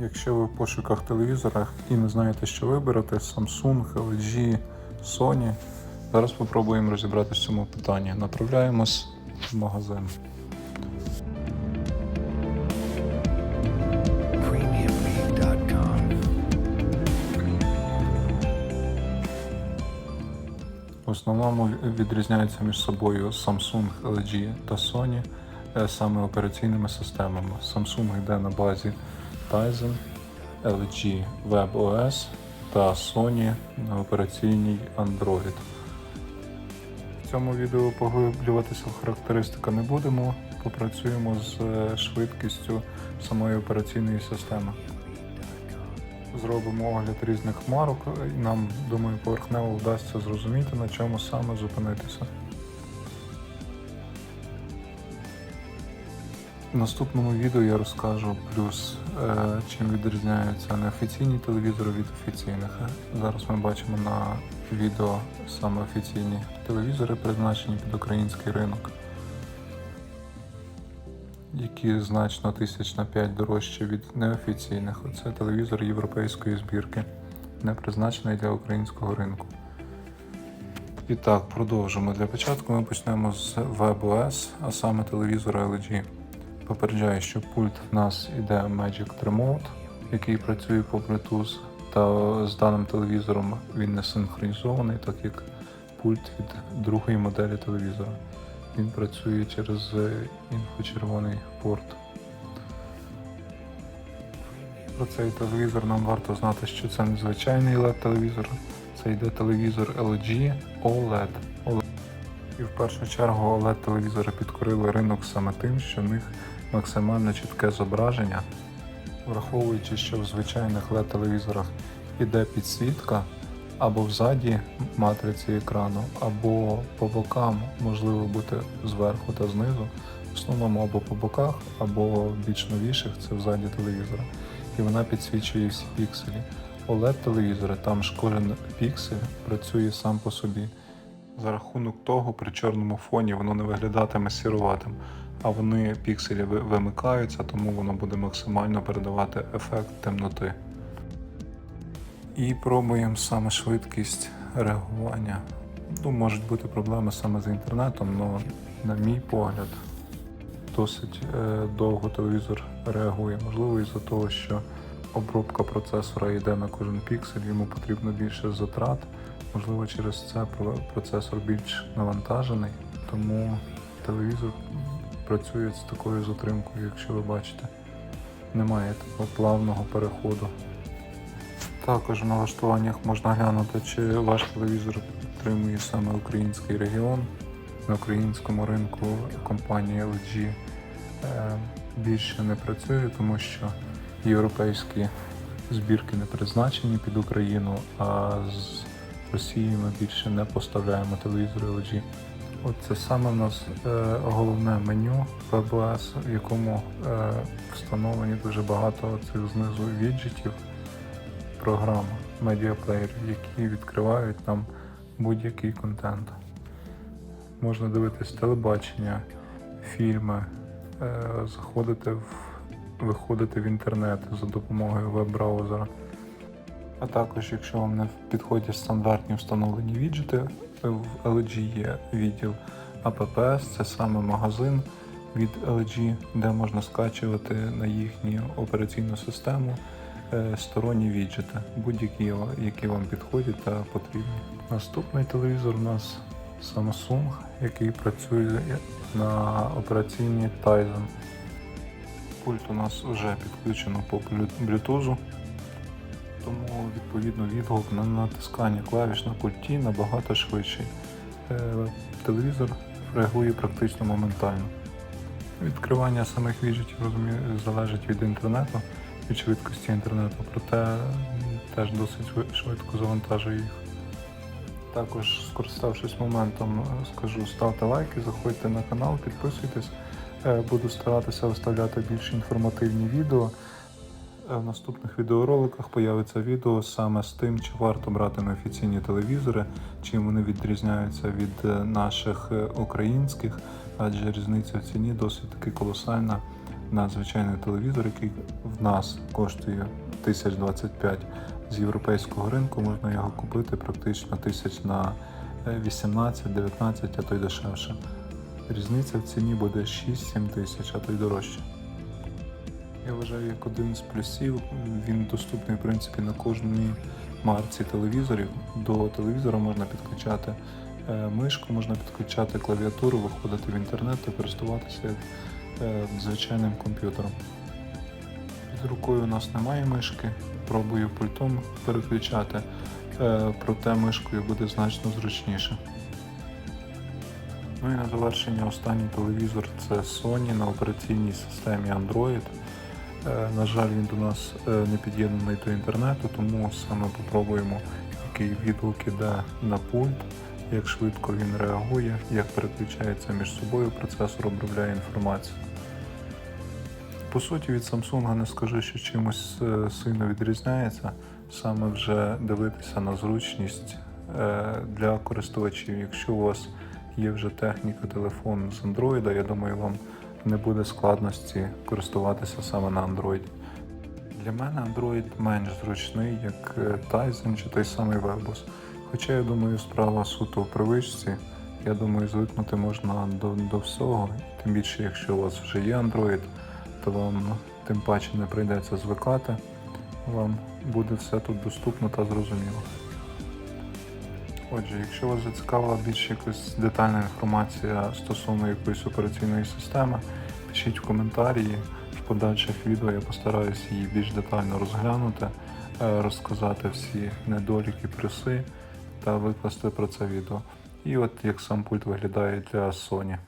Якщо ви в пошуках телевізора і не знаєте, що вибрати, Samsung, LG, Sony, зараз спробуємо розібратися в цьому питанні. Направляємось в магазин. В основному відрізняються між собою Samsung, LG та Sony е, саме операційними системами. Samsung йде на базі Tizen, LG WebOS та Sony на операційній Android. В цьому відео поглиблюватися в характеристика не будемо, попрацюємо з е, швидкістю самої операційної системи. Зробимо огляд різних марок і нам, думаю, поверхнево вдасться зрозуміти, на чому саме зупинитися. Наступному відео я розкажу плюс, е, чим відрізняються неофіційні телевізори від офіційних. Зараз ми бачимо на відео саме офіційні телевізори, призначені під український ринок, які значно тисяч на 5 дорожче від неофіційних. Це телевізор європейської збірки, не призначений для українського ринку. І так, продовжимо. Для початку ми почнемо з WebOS, а саме телевізора LG. Попереджаю, що пульт в нас іде Magic Remote, який працює по Bluetooth, та з даним телевізором він не синхронізований, так як пульт від другої моделі телевізора. Він працює через е, інфочервоний порт. Про цей телевізор нам варто знати, що це не звичайний LED-телевізор, це йде телевізор LG OLED. І в першу чергу OLED-телевізори підкорили ринок саме тим, що в них максимально чітке зображення, враховуючи, що в звичайних LED-телевізорах іде підсвітка або взаді матриці екрану, або по бокам, можливо бути зверху та знизу, в основному або по боках, або більш новіших це взаді телевізора. І вона підсвічує всі пікселі. OLED-телевізори, там ж кожен піксель працює сам по собі. За рахунок того, при чорному фоні воно не виглядатиме сіруватим, а вони пікселі вимикаються, тому воно буде максимально передавати ефект темноти. І пробуємо саме швидкість реагування. Ну, можуть бути проблеми саме з інтернетом, але на мій погляд, досить е, довго телевізор реагує. Можливо, із-за того, що обробка процесора йде на кожен піксель, йому потрібно більше затрат. Можливо, через це процесор більш навантажений, тому телевізор працює з такою затримкою, якщо ви бачите. Немає такого плавного переходу. Також в налаштуваннях можна глянути, чи ваш телевізор підтримує саме український регіон. На українському ринку компанія LG е, більше не працює, тому що європейські збірки не призначені під Україну, а з Росії ми більше не поставляємо телевізори LG. От це саме в нас е, головне меню WebOS, в якому е, встановлені дуже багато цих знизу віджитів програм, медіаплеєрів, які відкривають нам будь-який контент. Можна дивитись телебачення, фільми, е, заходити в, виходити в інтернет за допомогою веб-браузера. А також, якщо вам не підходять стандартні встановлені віджити, в LG є відділ APPS, це саме магазин від LG, де можна скачувати на їхню операційну систему е, сторонні віджити, будь-які які вам підходять та потрібні. Наступний телевізор у нас Samsung, який працює на операційній Tizen. Пульт у нас вже підключено по Bluetooth, тому відповідно відгук на натискання клавіш на пульті набагато швидший. Е, Телевізор реагує практично моментально. Відкривання самих віджитів розумію, залежить від інтернету, від швидкості інтернету, проте теж досить швидко завантажує їх. Також, скориставшись моментом, е, скажу, ставте лайки, заходьте на канал, підписуйтесь. Е, Буду старатися виставляти більш інформативні відео. В наступних відеороликах появиться відео саме з тим, чи варто брати неофіційні телевізори, чим вони відрізняються від е, наших е, українських, адже різниця в ціні досить таки колосальна на звичайний телевізор, який в нас коштує 1025 з європейського ринку, можна його купити практично тисяч на е, 18-19, а то й дешевше. Різниця в ціні буде 6-7 тисяч, а то й дорожче. Я вважаю, як один з плюсів, він доступний в принципі на кожній марці телевізорів. До телевізора можна підключати е, мишку, можна підключати клавіатуру, виходити в інтернет та користуватися е, звичайним комп'ютером. Під рукою у нас немає мишки, пробую пультом переключати, е, проте мишкою буде значно зручніше. Ну і на завершення останній телевізор це Sony на операційній системі Android. Е, На жаль, він до нас е, не під'єднаний до інтернету, тому саме попробуємо, який відгук іде на пульт, як швидко він реагує, як переключається між собою процесор обробляє інформацію. По суті, від Samsung не скажу, що чимось е, сильно відрізняється. Саме вже дивитися на зручність для користувачів. Якщо у вас є вже техніка, телефон з Android, я думаю, вам не буде складності користуватися саме на Android. Для мене Android менш зручний, як е, Tizen чи той самий Webos. Хоча я думаю, справа суто в привичці. Я думаю, звикнути можна до, до всього. Тим більше, якщо у вас вже є Android, то вам тим паче не прийдеться звикати. Вам буде все тут доступно та зрозуміло. Отже, якщо вас зацікавила більш якась детальна інформація стосовно якоїсь операційної системи, пишіть в коментарі. В подальших відео я постараюся її більш детально розглянути, е, розказати всі недоліки, плюси та викласти про це відео. І от як сам пульт виглядає для Sony.